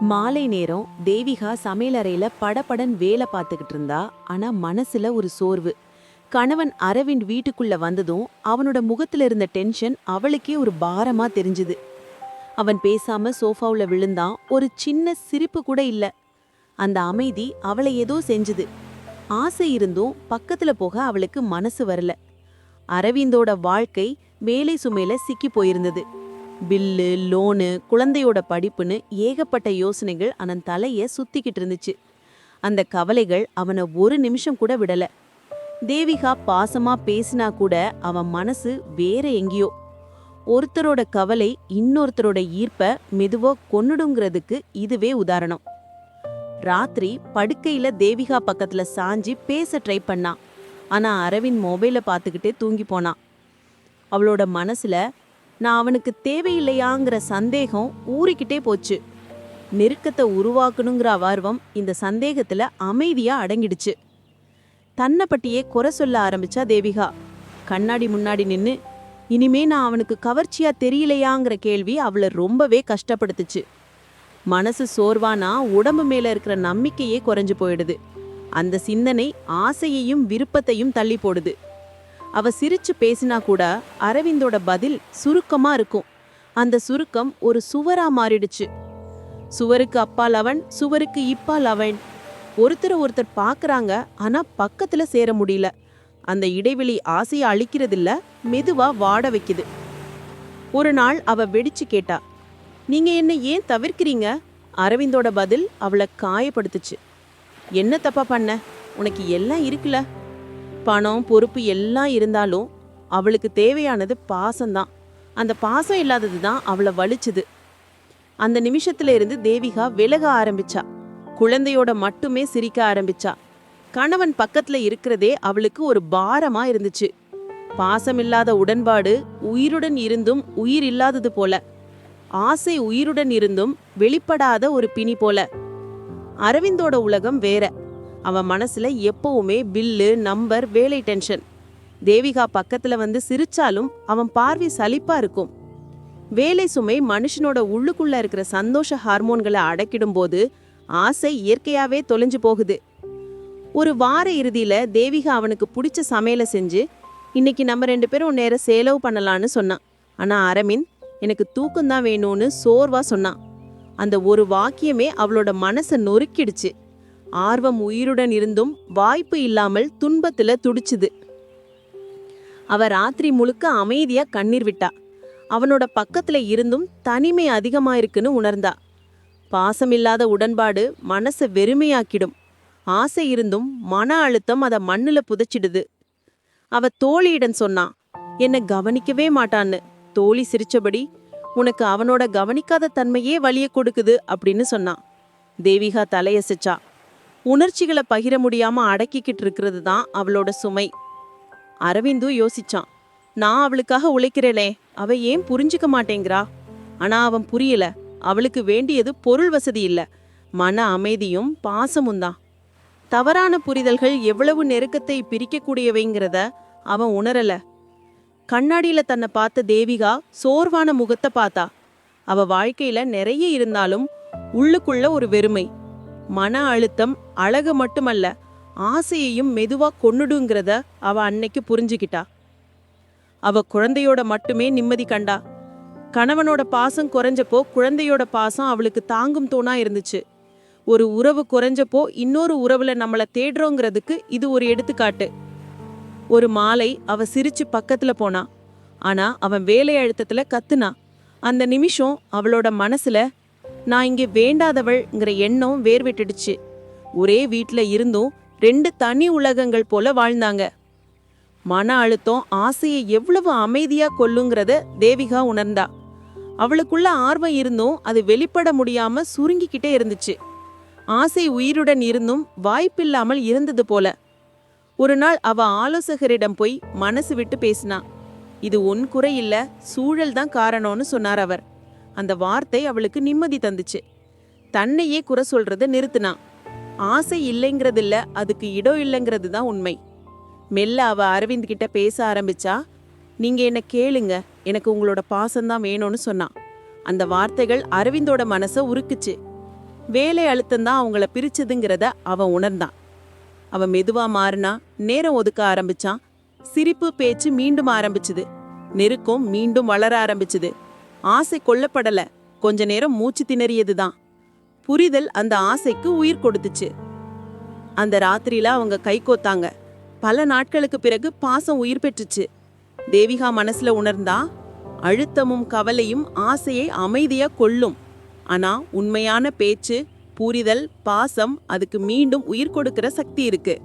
மாலை நேரம் தேவிகா சமையலறையில படபடன் வேலை பார்த்துக்கிட்டு இருந்தா. ஆனா மனசுல ஒரு சோர்வு. கணவன் அரவிந்த் வீட்டுக்குள்ள வந்ததும் அவனோட முகத்துல இருந்த டென்ஷன் அவளுக்கே ஒரு பாரமா தெரிஞ்சுது. அவன் பேசாம சோஃபாவுல விழுந்தான். ஒரு சின்ன சிரிப்பு கூட இல்ல. அந்த அமைதி அவளை ஏதோ செஞ்சுது. ஆசை இருந்தும் பக்கத்துல போக அவளுக்கு மனசு வரல. அரவிந்தோட வாழ்க்கை வேலை சுமையில சிக்கி போயிருந்தது. பில்லு லோனு குழந்தையோட படிப்புன்னு ஏகப்பட்ட யோசனைகள் அவன் தலையை சுத்திக்கிட்டு இருந்துச்சு. அந்த கவலைகள் அவனை ஒரு நிமிஷம் கூட விடல. தேவிகா பாசமா பேசினா கூட அவன் மனசு வேற எங்கேயோ. ஒருத்தரோட கவலை இன்னொருத்தரோட ஈர்ப்ப மெதுவோ கொன்னுடுங்கிறதுக்கு இதுவே உதாரணம். ராத்திரி படுக்கையில தேவிகா பக்கத்துல சாஞ்சி பேச ட்ரை பண்ணான் ஆனா அரவிந்த் மொபைல பார்த்துக்கிட்டே தூங்கி போனான் அவளோட மனசுல நான் அவனுக்கு தேவையில்லையாங்கிற சந்தேகம் ஊறிக்கிட்டே போச்சு. நெருக்கத்தை உருவாக்கணுங்கிற அவார்வம் இந்த சந்தேகத்தில் அமைதியாக அடங்கிடுச்சு. தன்னை பட்டியே குறை சொல்ல ஆரம்பிச்சா தேவிகா. கண்ணாடி முன்னாடி நின்று இனிமே நான் அவனுக்கு கவர்ச்சியா தெரியலையாங்கிற கேள்வி அவளை ரொம்பவே கஷ்டப்படுத்துச்சு. மனசு சோர்வானா உடம்பு மேல இருக்கிற நம்பிக்கையே குறைஞ்சு போயிடுது. அந்த சிந்தனை ஆசையையும் விருப்பத்தையும் தள்ளி போடுது. அவ சிரிச்சு பேசினா கூட அரவிந்தோட பதில் சுருக்கமா இருக்கும். அந்த சுருக்கம் ஒரு சுவரா மாறிடுச்சு. சுவருக்கு அப்பால் அவன் சுவருக்கு இப்பால் அவன். ஒருத்தர் ஒருத்தர் பார்க்குறாங்க ஆனா பக்கத்துல சேர முடியல. அந்த இடைவெளி ஆசையை அழிக்கிறதில்ல மெதுவா வாட வைக்குது. ஒரு நாள் அவ வெடிச்சு கேட்டா நீங்க என்ன ஏன் தவிர்க்கிறீங்க? அரவிந்தோட பதில் அவளை காயப்படுத்துச்சு. என்ன தப்பா பண்ண? உனக்கு எல்லாம் இருக்குல்ல. பணம் பொறுப்பு எல்லாம் இருந்தாலும் அவளுக்கு தேவையானது பாசம்தான். அந்த பாசம் இல்லாதது தான் அவளை வலிச்சுது. அந்த நிமிஷத்துல இருந்து தேவிகா விலக ஆரம்பிச்சா. குழந்தையோட மட்டுமே சிரிக்க ஆரம்பிச்சா. கணவன் பக்கத்துல இருக்கிறதே அவளுக்கு ஒரு பாரமா இருந்துச்சு. பாசமில்லாத உடன்பாடு உயிருடன் இருந்தும் உயிர் இல்லாதது போல. ஆசை உயிருடன் இருந்தும் வெளிப்படாத ஒரு பிணி போல. அரவிந்தோட உலகம் வேற. அவன் மனசில் எப்பவுமே பில்லு நம்பர் வேலை டென்ஷன். தேவிகா பக்கத்தில் வந்து சிரிச்சாலும் அவன் பார்வை சலிப்பாக இருக்கும். வேலை சுமை மனுஷனோட உள்ளுக்குள்ள இருக்கிற சந்தோஷ ஹார்மோன்களை அடக்கிடும்போது ஆசை இயற்கையாவே தொலைஞ்சு போகுது. ஒரு வார இறுதியில தேவிகா அவனுக்கு பிடிச்ச சமையலை செஞ்சு இன்னைக்கு நம்ம ரெண்டு பேரும் நேரம் செலவு பண்ணலான்னு சொன்னான். ஆனா அரவிந்த் எனக்கு தூக்கம்தான் வேணும்னு சோர்வா சொன்னான். அந்த ஒரு வாக்கியமே அவளோட மனசை நொறுக்கிடுச்சு. ஆர்வம் உயிருடன் இருந்தும் வாய்ப்பு இல்லாமல் துன்பத்துல துடிச்சுது. அவ ராத்திரி முழுக்க அமைதியா கண்ணீர் விட்டா. அவனோட பக்கத்துல இருந்தும் தனிமை அதிகமாயிருக்குன்னு உணர்ந்தா. பாசமில்லாத உடன்பாடு மனசை வெறுமையாக்கிடும். ஆசை இருந்தும் மன அழுத்தம் அதை மண்ணுல புதைச்சிடுது. அவ தோழியிடம் சொன்னான் என்னை கவனிக்கவே மாட்டான்னு. தோழி சிரிச்சபடி உனக்கு அவனோட கவனிக்காத தன்மையே வலிய கொடுக்குது அப்படின்னு சொன்னான் தேவிகா தலையசிச்சா. உணர்ச்சிகளை பகிர முடியாம அடக்கிக்கிட்டு இருக்கிறது தான் அவளோட சுமை. அரவிந்து யோசிச்சான். நான் அவளுக்காக உழைக்கிறேனே அவ ஏன் புரிஞ்சுக்க மாட்டேங்கிறா? ஆனா அவன் புரியல. அவளுக்கு வேண்டியது பொருள் வசதி இல்ல. மன அமைதியும் பாசமும் தான். தவறான புரிதல்கள் எவ்வளவு நெருக்கத்தை பிரிக்கக்கூடியவைங்கிறத அவன் உணரல. கண்ணாடியில தன்னை பார்த்த தேவிகா சோர்வான முகத்தை பார்த்தா. அவ வாழ்க்கையில நிறைய இருந்தாலும் உள்ளுக்குள்ள ஒரு வெறுமை. மன அழுத்தம் அழகு மட்டுமல்ல ஆசையையும் மெதுவாக கொன்னுடுங்கிறத அவ அன்னைக்கு புரிஞ்சுக்கிட்டா அவ குழந்தையோட மட்டுமே நிம்மதி கண்டா. கணவனோட பாசம் குறைஞ்சப்போ குழந்தையோட பாசம் அவளுக்கு தாங்கும் தூணா இருந்துச்சு. ஒரு உறவு குறைஞ்சப்போ இன்னொரு உறவுல நம்மளை தேடுறோங்கிறதுக்கு இது ஒரு எடுத்துக்காட்டு. ஒரு மாலை அவ சிரிச்சு பக்கத்துல போனா. ஆனா அவன் வேலை அழுத்தத்துல கத்துனா. அந்த நிமிஷம் அவளோட மனசுல நான் இங்கே வேண்டாதவள்ங்கிற எண்ணம் வேர் விட்டுடுச்சு ஒரே வீட்டில் இருந்தும் ரெண்டு தனி உலகங்கள் போல வாழ்ந்தாங்க. மன அழுத்தம் ஆசையை எவ்வளவு அமைதியா கொல்லுங்கிறத தேவிகா உணர்ந்தா. அவளுக்குள்ள ஆர்வம் இருந்தும் அது வெளிப்பட முடியாம சுருங்கிக்கிட்டே இருந்துச்சு. ஆசை உயிருடன் இருந்தும் வாய்ப்பில்லாமல் இருந்தது போல. ஒரு நாள் அவ ஆலோசகரிடம் போய் மனசு விட்டு பேசினா. இது உன் குறை இல்ல சூழல் தான் காரணம்னு சொன்னார் அவர். அந்த வார்த்தை அவளுக்கு நிம்மதி தந்துச்சு. தன்னையே குறை சொல்றத நிறுத்தினான் ஆசை இல்லைங்கிறது இல்ல அதுக்கு இடம் இல்லைங்கிறது தான் உண்மை. மெல்ல அவ அரவிந்த் கிட்ட பேச ஆரம்பிச்சா நீங்க என்ன கேளுங்க எனக்கு உங்களோட பாசம்தான் வேணும்னு சொன்னான் அந்த வார்த்தைகள் அரவிந்தோட மனசை உருக்குச்சு. வேலை அழுத்தந்தான் அவங்கள பிரிச்சதுங்கிறத அவன் உணர்ந்தான் அவன் மெதுவா மாறினா நேரம் ஒதுக்க ஆரம்பிச்சான். சிரிப்பு பேச்சு மீண்டும் ஆரம்பிச்சுது. நெருக்கம் மீண்டும் வளர ஆரம்பிச்சுது. ஆசை கொல்லப்படல. கொஞ்ச நேரம் மூச்சு திணறியதுதான். புரிதல் அந்த ஆசைக்கு உயிர் கொடுத்துச்சு. அந்த ராத்திரியில அவங்க கை கோத்தாங்க. பல நாட்களுக்கு பிறகு பாசம் உயிர் பெற்றுச்சு. தேவிகா மனசுல உணர்ந்தா அழுத்தமும் கவலையும் ஆசையை அமைதியா கொள்ளும். ஆனா உண்மையான பேச்சு புரிதல் பாசம் அதுக்கு மீண்டும் உயிர் கொடுக்கிற சக்தி இருக்கு.